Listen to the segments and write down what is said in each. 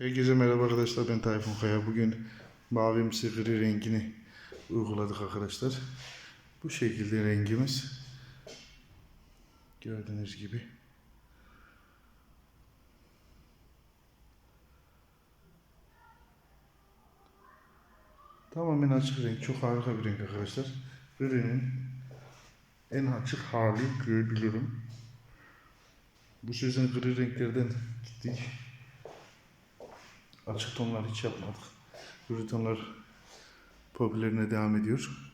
Herkese merhaba arkadaşlar ben Tayfun Kaya. Bugün mavimsi gri rengini uyguladık arkadaşlar. Bu şekilde rengimiz. Gördüğünüz gibi. Tamamen açık renk. Çok harika bir renk arkadaşlar. Gri'nin en açık hali görebilirim. Bu sezon gri renklerden gittik. Açık tonlar hiç yapmadık. Gri tonlar popülerine devam ediyor.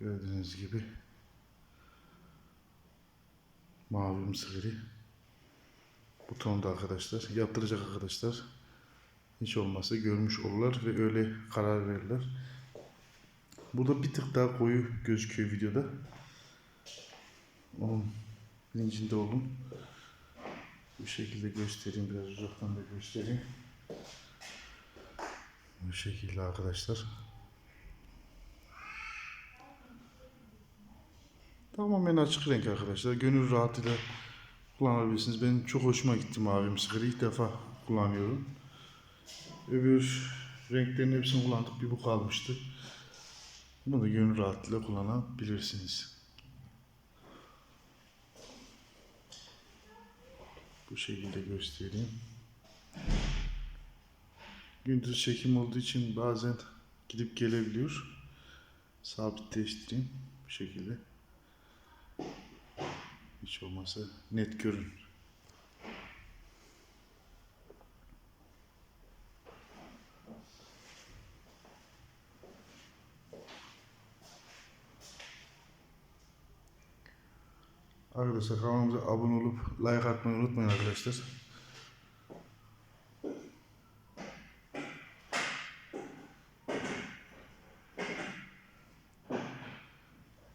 Gördüğünüz gibi mavimsi gri. Bu tonda arkadaşlar. Yaptıracak arkadaşlar. Hiç olmazsa görmüş olurlar ve öyle karar verirler. Burada bir tık daha koyu gözüküyor videoda. Onun bilincinde olun. Bu şekilde göstereyim. Biraz uzaktan da göstereyim. Bu şekilde arkadaşlar. Tamamen açık renk arkadaşlar. Gönül rahatıyla kullanabilirsiniz. Benim çok hoşuma gitti mavim sıkırı. İlk defa kullanıyorum. Öbür renklerin hepsini kullandık. Bir bu kalmıştı. Bunu da gönül rahatlığıyla kullanabilirsiniz. Bu şekilde göstereyim. Gündüz çekim olduğu için bazen gidip gelebiliyor. Sabitleştireyim bu şekilde. Hiç olmazsa net görün. Arkadaşlar kanalımıza abone olup like atmayı unutmayın arkadaşlar.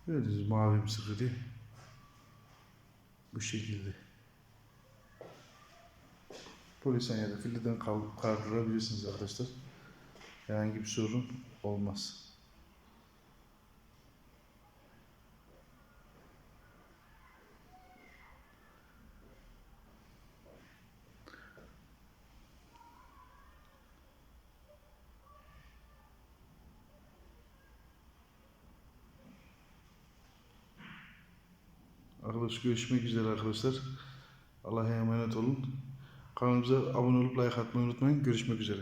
Gördüğünüz mavi sıkıntı bu şekilde. Polisen ya da filiden kal- kaldırabilirsiniz arkadaşlar. Herhangi bir sorun olmaz. Arkadaşlar görüşmek üzere arkadaşlar. Allah'a emanet olun. Kanalımıza abone olup like atmayı unutmayın. Görüşmek üzere.